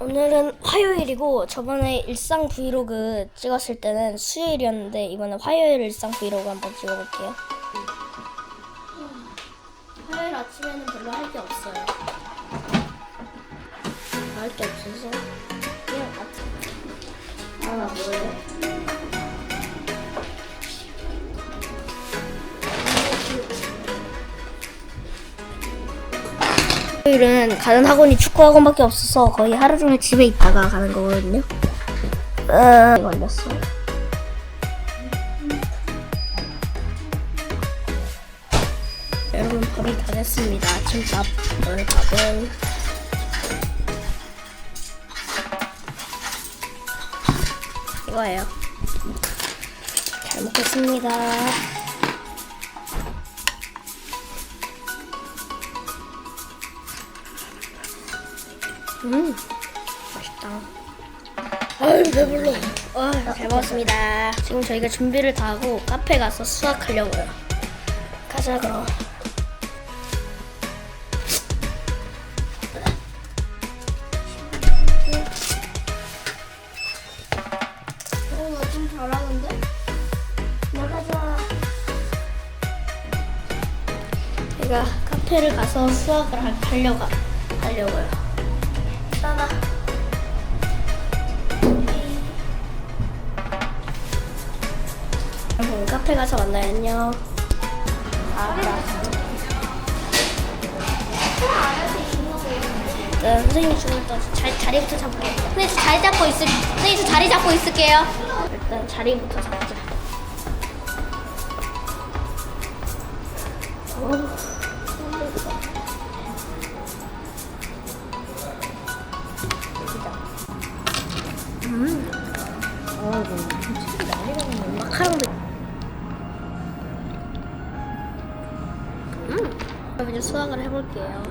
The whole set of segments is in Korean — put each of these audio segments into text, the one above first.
오늘은 화요일이고 저번에 일상 브이로그 찍었을 때는 수요일이었는데 이번엔 화요일 일상 브이로그 한번 찍어볼게요. 화요일 아침에는 별로 할 게 없어요. 할 게 없어서 그냥 아침. 아나 뭐해? 토요일은 가는 학원이 축구 학원밖에 없어서 거의 하루 종일 집에 있다가 가는 거거든요. 어, 걸렸어. 여러분 밥이 다 됐습니다. 아침밥 오늘 밥은 이거예요. 잘 먹겠습니다. 음, 맛있다. 아유, 배불러. 아, 잘 먹었습니다. 지금 저희가 준비를 다 하고 카페 가서 수학하려고요. 가자, 그럼. 어, 나좀 잘하는데? 나가자. 제가 카페를 가서 수학을 하- 하려고, 하려고요. 여러분 카페 가서 만나요. 안녕. 아, 네, 선생님 죽을다 자, 자리부터 잡을게요. 선생님 저 자리 잡고 있을 선생님 저 자리 잡고 있을게요. 일단 자리부터 잡자. 힘들다. 음. 아, 이거. 마카롱도. 이제 수학을 해볼게요.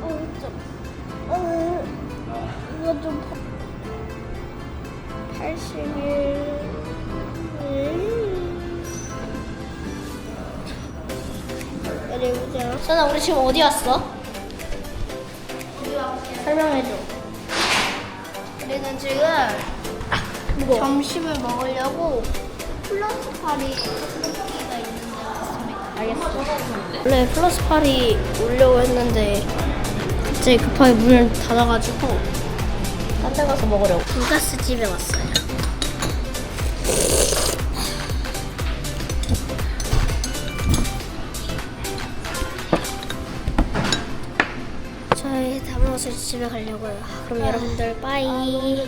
어, 좀. 어, 이거 좀. 81. 어디 보자. 선아, 우리 지금 어디 왔어? 설명해줘. 우리는 지금 점심을 먹으려고 플러스 파리 쿠키가 있는데 왔습니다. 알겠어. 원래 플러스 파리 오려고 했는데 갑자기 급하게 문을 닫아가지고 딴 데 가서 먹으려고. 돈가스 집에 왔어요. 저희 다 먹어서 집에 가려고요. 그럼 여러분들 빠이.